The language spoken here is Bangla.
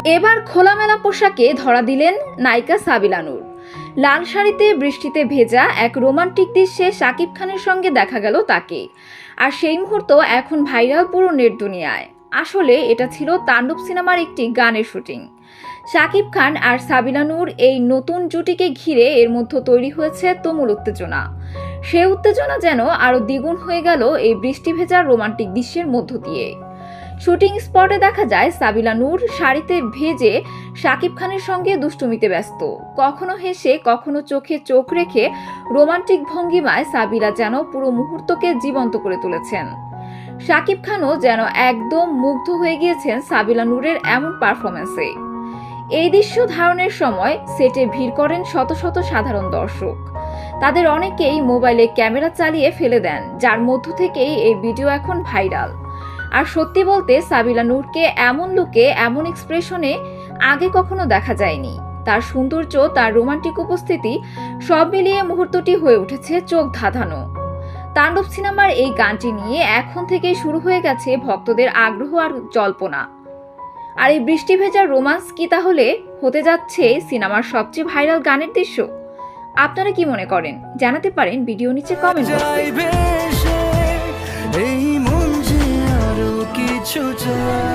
এবার খোলামেলা পোশাকে ধরা দিলেন নায়িকা সাবিলানুর লাল শাড়িতে বৃষ্টিতে ভেজা এক রোমান্টিক দৃশ্যে শাকিব খানের সঙ্গে দেখা গেল তাকে। আর সেই মুহূর্ত এখন ভাইরাল পুরো নেট দুনিয়ায়। আসলে এটা ছিল তাণ্ডব সিনেমার একটি গানের শুটিং। শাকিব খান আর সাবিলানুর এই নতুন জুটিকে ঘিরে এর মধ্যে তৈরি হয়েছে তুমুল উত্তেজনা। সে উত্তেজনা যেন আরও দ্বিগুণ হয়ে গেল এই বৃষ্টি ভেজা রোমান্টিক দৃশ্যের মধ্য দিয়ে। শুটিং স্পটে দেখা যায় সাবিলা নূর শাড়িতে ভেজে শাকিব খানের সঙ্গে দুষ্টুমিতে ব্যস্ত। কখনো হেসে, কখনো চোখে চোখ রেখে রোমান্টিক ভঙ্গিমায় সাবিলা যেন পুরো মুহূর্তকে জীবন্ত করে তুলেছেন। শাকিব খানও যেন একদম মুগ্ধ হয়ে গিয়েছেন সাবিলা নূরের এমন পারফরমেন্সে এই দৃশ্য ধারণের সময় সেটে ভিড় করেন শত শত সাধারণ দর্শক। তাদের অনেকেই মোবাইলে ক্যামেরা চালিয়ে ফেলে দেন, যার মধ্য থেকেই এই ভিডিও এখন ভাইরাল। আর সত্যি বলতে সাবিলা নূরকে এমন লুকে, এমন এক্সপ্রেশনে আগে কখনো দেখা যায়নি। তার সৌন্দর্য, তার রোমান্টিক উপস্থিতি সব মিলিয়ে মুহূর্তটি হয়ে উঠেছে চোখ ধাঁধানো। তাণ্ডব সিনেমার এই গানটি নিয়ে এখন থেকেই শুরু হয়ে গেছে ভক্তদের আগ্রহ আর জল্পনা। আর এই বৃষ্টি ভেজা রোমান্স কি তাহলে হতে যাচ্ছে সিনেমার সবচেয়ে ভাইরাল গানের দৃশ্য? আপনারা কি মনে করেন? জানাতে পারেন ভিডিও নিচে কমেন্ট to